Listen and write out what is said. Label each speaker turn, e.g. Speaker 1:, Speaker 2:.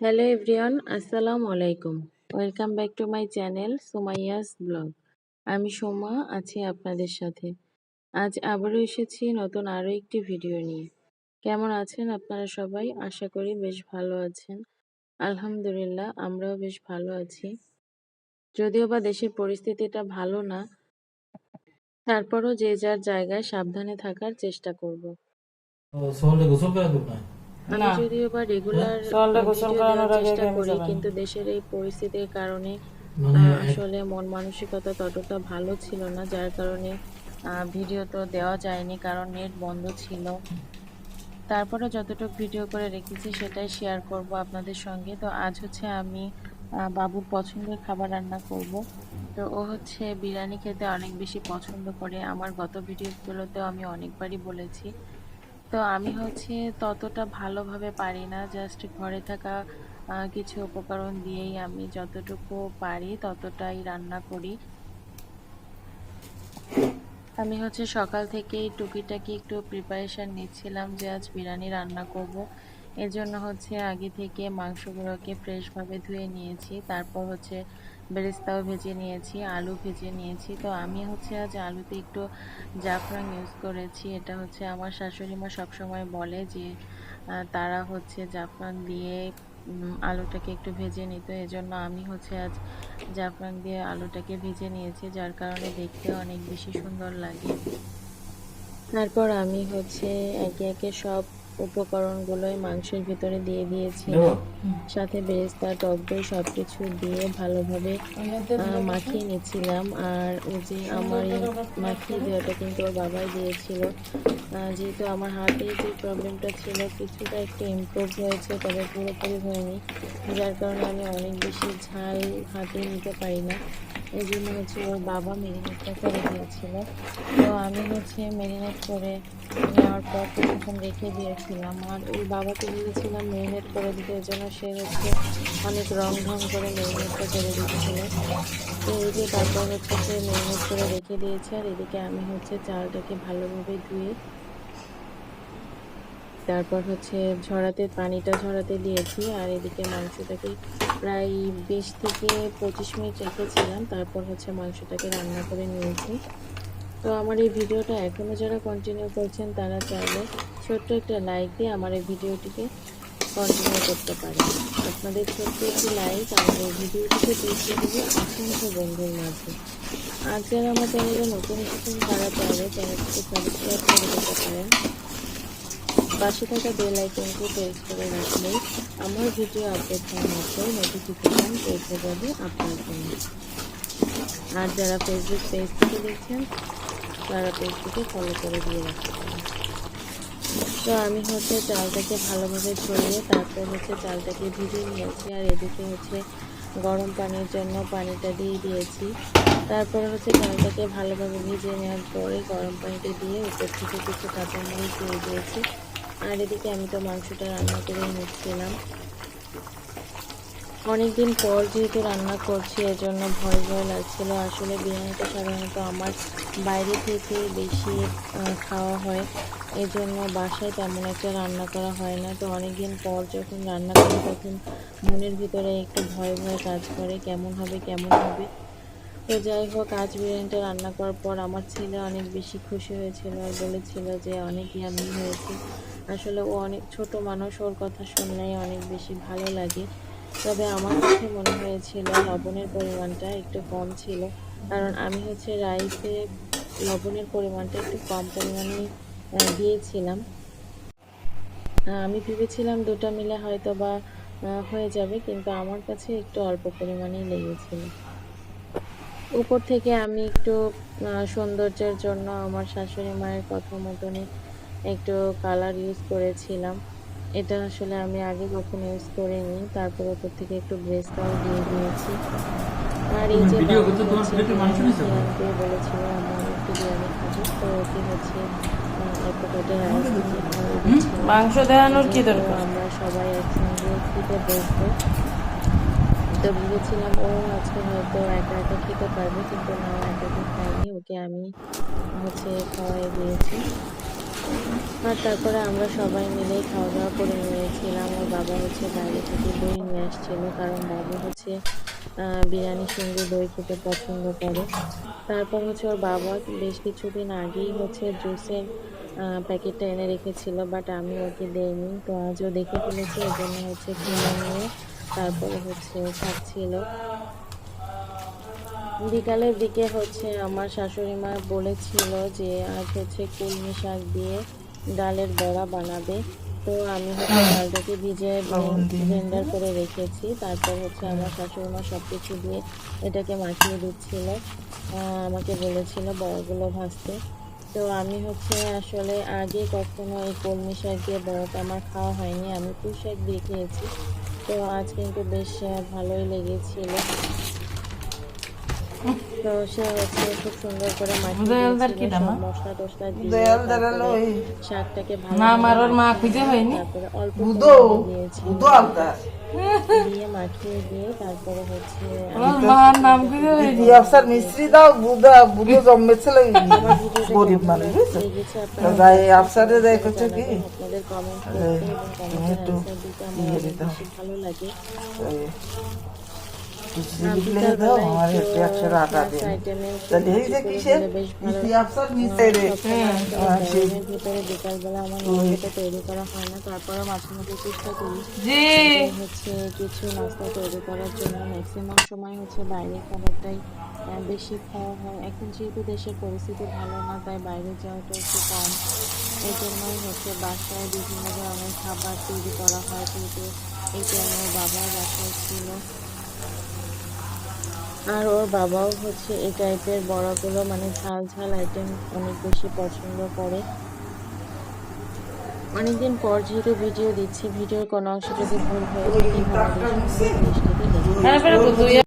Speaker 1: Hello everyone আসসালামু আলাইকুম welcome back to my channel Somaiya's blog আমি সোমা আছি আপনাদের সাথে। আজ আবারও এসেছি নতুন আরও একটি ভিডিও নিয়ে। কেমন আছেন আপনারা সবাই? আশা করি বেশ ভালো আছেন। আলহামদুলিল্লাহ, আমরাও বেশ ভালো আছি। যদিও বা দেশের পরিস্থিতিটা ভালো না, তারপরও যে যার জায়গায় সাবধানে থাকার চেষ্টা করব। আমি যদিও বা রেগুলার
Speaker 2: গোসল করানোর
Speaker 1: চেষ্টা করি কিন্তু দেশের এই পরিস্থিতির কারণে
Speaker 3: মানে
Speaker 1: আসলে মন মানসিকতা ততটা ভালো ছিল না যার কারণে ভিডিও তো দেওয়া যায়নি কারণ নেট বন্ধ ছিল। তারপরে যতটুকু ভিডিও করে রেখেছি সেটাই শেয়ার করব আপনাদের সঙ্গে। তো আজ হচ্ছে আমি আহ, বাবুর পছন্দের খাবার রান্না করব। তো ও হচ্ছে বিরিয়ানি খেতে অনেক বেশি পছন্দ করে। আমার গত ভিডিওগুলোতেও আমি অনেকবারই বলেছি। তো আমি হচ্ছে ততটা ভালোভাবে পারি না জাস্ট ঘরে থাকা কিছু উপকরণ দিয়েই আমি যতটুকু পারি ততটাই রান্না করি। আমি হচ্ছে সকাল থেকেই টুকিটাকি একটু প্রিপারেশন নিচ্ছিলাম যে আজ বিরিয়ানি রান্না করব। এর জন্য হচ্ছে আগে থেকে মাংসগুলোকে ফ্রেশভাবে ধুয়ে নিয়েছি, তারপর হচ্ছে বেরেস্তাও ভেজে নিয়েছি, আলু ভেজে নিয়েছি। তো আমি হচ্ছে আজ আলুতে একটু জাফরান ইউজ করেছি। এটা হচ্ছে আমার শাশুড়ি মা সবসময় বলে যে তারা হচ্ছে জাফরান দিয়ে আলুটাকে একটু ভেজে নিত। এজন্য আমি হচ্ছে আজ জাফরান দিয়ে আলুটাকে ভেজে নিয়েছি, যার কারণে দেখতে অনেক বেশি সুন্দর লাগে। তারপর আমি হচ্ছে একে একে সব উপকরণগুলোই মাংসের ভিতরে দিয়ে দিয়েছি। সাথে বেরেস্তা টক দই সব কিছু দিয়ে ভালোভাবে মাখিয়ে নিচ্ছিলাম। আর ওই যে আমার মাখিয়ে দেওয়াটা কিন্তু ওর বাবাই দিয়েছিল যেহেতু আমার হাতে যে প্রবলেমটা ছিল কিছুটা একটু ইমপ্রুভ হয়েছে তবে পুরোপুরি হয়নি। যার কারণে আমি অনেক বেশি ঝাল হাতে নিতে পারি না। এই জন্য হচ্ছে ওর বাবা মেরিনেটটা করে দিয়েছিল। তো আমি হচ্ছে মেরিনেট করে নেওয়ার পর কিছুক্ষণ রেখে দিয়েছিলাম। আর ওই বাবাকে বলেছিলাম মেরিনেট করে দিতে জন্য সে হচ্ছে অনেক রং ঢং করে মেরিনেটটা করে দিয়েছিল। তো এই যে তারপর হচ্ছে সে মেরিনেট করে রেখে দিয়েছে, আর এদিকে আমি হচ্ছে চালটাকে ভালোভাবে ধুয়ে তারপর হচ্ছে ঝরাতে, পানিটা ঝরাতে দিয়েছি। আর এদিকে মাংসটাকে প্রায় বিশ থেকে পঁচিশ মিনিট রেখেছিলাম। তারপর হচ্ছে মাংসটাকে রান্না করে নিয়েছি। তো আমার এই ভিডিওটা এখনও যারা কন্টিনিউ করছেন, তারা চাইলে ছোট্ট একটা লাইক দিয়ে আমার এই ভিডিওটিকে কন্টিনিউ করতে পারেন। আপনাদের ছোট্ট একটি লাইক আমার এই ভিডিওটিকে পৌঁছে দেবে অসংখ্য বন্ধুর মাঝে। আর যারা আমার চ্যানেলে নতুন এসেছেন, তারা চাইলে চ্যানেলটিকে সাবস্ক্রাইব করে দিতে পারেন। পাশে থাকা বেল আইকনটি প্রেস করে রাখলেই আমার ভিডিও আপলোড হওয়ার মাত্রই নোটিফিকেশন পৌঁছে যাবে আপনার জন্য। আর যারা ফেসবুক পেজ থেকে দেখছেন, তারা পেজটিকে ফলো করে দিয়ে রাখতে পারেন তো আমি হচ্ছে চালটাকে ভালোভাবে ছড়িয়ে তারপর হচ্ছে চালটাকে ভিজিয়ে নিয়েছি আর এদিকে হচ্ছে গরম পানির জন্য পানিটা দিয়ে দিয়েছি। তারপর হচ্ছে চালটাকে ভালোভাবে ভিজিয়ে নেওয়ার পরে গরম পানিটা দিয়ে উপর থেকে কিছু কাঁচামরিচ দিয়ে দিয়েছি। আর এদিকে আমি তো মাংসটা রান্না করে নিচ্ছিলাম। অনেকদিন পর যেহেতু রান্না করছি, এজন্য ভয় ভয় লাগছিল। আসলে বিরিয়ানিটা সাধারণত আমার বাইরে থেকে বেশি খাওয়া হয়। এই জন্য বাসায় তেমন একটা রান্না করা হয় না। তো অনেকদিন পর যখন রান্না করি, তখন মনের ভিতরে একটু ভয় ভয় কাজ করে, কেমন হবে কেমন হবে। তো যাই হোক, আজ বিরিয়ানিটা রান্না করার পর আমার ছেলে অনেক বেশি খুশি হয়েছিল আর বলেছিল যে অনেক ইয়ামি হয়েছে। আসলে ও অনেক ছোট মানুষ, ওর কথা শুনলেই অনেক বেশি ভালো লাগে। তবে আমার কাছে মনে হয়েছিল লবণের পরিমাণটা একটু কম ছিল। কারণ আমি হচ্ছে রাইসে লবণের পরিমাণটা একটু কম পরিমাণে দিয়েছিলাম। আমি ভেবেছিলাম দুটো মিলে হয়তো বা হয়ে যাবে, কিন্তু আমার কাছে একটু অল্প পরিমাণেই লেগেছিল। উপর থেকে আমি একটু সৌন্দর্যের জন্য আমার শাশুড়ি মায়ের কথা মতনই একটু কালার ইউজ করেছিলাম। এটা আসলে আমি আগে কখনো ইউজ করিনি। তারপর ওপর থেকে একটু ব্রেসটাও দিয়ে দিয়েছি। আর এই যে? বিরিয়ানি খেয়ে বলেছিল আমার একটু বিরিয়ানি খাব। তো ওকে হচ্ছে।
Speaker 2: মাংস দেখানোর কি দরকার?
Speaker 1: আমরা সবাই একসঙ্গে খেতে বসবো। তো ভেবেছিলাম ও আজকে হয়তো একা একা খেতে পারবে কিন্তু না একা একা খায়নি ওকে আমি হচ্ছে খাওয়াই দিয়েছি। আর তারপরে আমরা সবাই মিলেই খাওয়া দাওয়া করে নিয়েছিলাম। ওর বাবা হচ্ছে বাইরে থেকে দই নিয়ে আসছিল, কারণ বাবা হচ্ছে বিরিয়ানির সঙ্গে দই খেতে পছন্দ করে। তারপর হচ্ছে ওর বাবা বেশ কিছুদিন আগেই হচ্ছে জুসের প্যাকেটটা এনে রেখেছিল, বাট আমি ওকে দেইনি। তো আজও দেখে ফেলেছি ওই জন্য হচ্ছে কিনে নিয়ে তারপরে হচ্ছে খাচ্ছিল। বিকালের দিকে হচ্ছে আমার শাশুড়ি মা বলেছিল যে আজ হচ্ছে কলমি শাক দিয়ে ডালের বড়া বানাবে। তো আমি হচ্ছে ডালটাকে ভিজে ব্লেন্ডার করে রেখেছি। তারপর হচ্ছে আমার শাশুড়ি মা সব কিছু দিয়ে এটাকে মাখিয়ে দিচ্ছিল। আমাকে বলেছিল বড়াগুলো ভাজতে। তো আমি হচ্ছে আসলে আগে কখনো এই কলমি শাক দিয়ে বড়াটা আমার খাওয়া হয়নি। আমি পুঁই শাক দিয়ে খেয়েছি। তো আজ কিন্তু বেশ ভালোই লেগেছিল। তো সে হচ্ছে খুব সুন্দর করে মশলা টসলা দিয়ে
Speaker 4: দয়ালদার হলো
Speaker 1: তারপরে
Speaker 4: ওই
Speaker 1: শাকটাকে ভালো
Speaker 2: না আমার ওর মা খুঁজে হয়নি।
Speaker 1: অল্প দিয়েছি দিয়ে মাখিয়ে দিয়ে তারপরে হচ্ছে
Speaker 2: মার নাম খুঁজে হয়নি।
Speaker 4: আফসার মিস্ত্রি দাও বুদা বুদো জন্মেছিল গরিব মানুষ বুঝছ? যাই আফসারে যাই করছ কি?
Speaker 1: আপনাদের কমেন্ট করতে
Speaker 4: ইয়ে
Speaker 1: ভালো লাগে। তৈরি করা হয় না তারপরে মাঝে মধ্যে চেষ্টা করি। হচ্ছে কিছু নাস্তা তৈরি করার জন্য। ম্যাক্সিমাম সময় হচ্ছে বাইরের খাবারটাই বেশি খাওয়া হয়। এখন যেহেতু দেশের পরিস্থিতি ভালো না তাই বাইরে যাওয়াটা একটু কম। এই জন্যই হচ্ছে বাসায় বিভিন্ন ধরনের খাবার তৈরি করা হয়। কিন্তু এই টাইমে বাবা বাসায় ছিল। আর ওর বাবাও হচ্ছে এই টাইপের বড়াগুলো মানে ঝাল ঝাল আইটেম অনেক বেশি পছন্দ করে। অনেকদিন পর যেহেতু ভিডিও দিচ্ছি ভিডিওর কোনো অংশ যদি ভুল হয়ে থাকে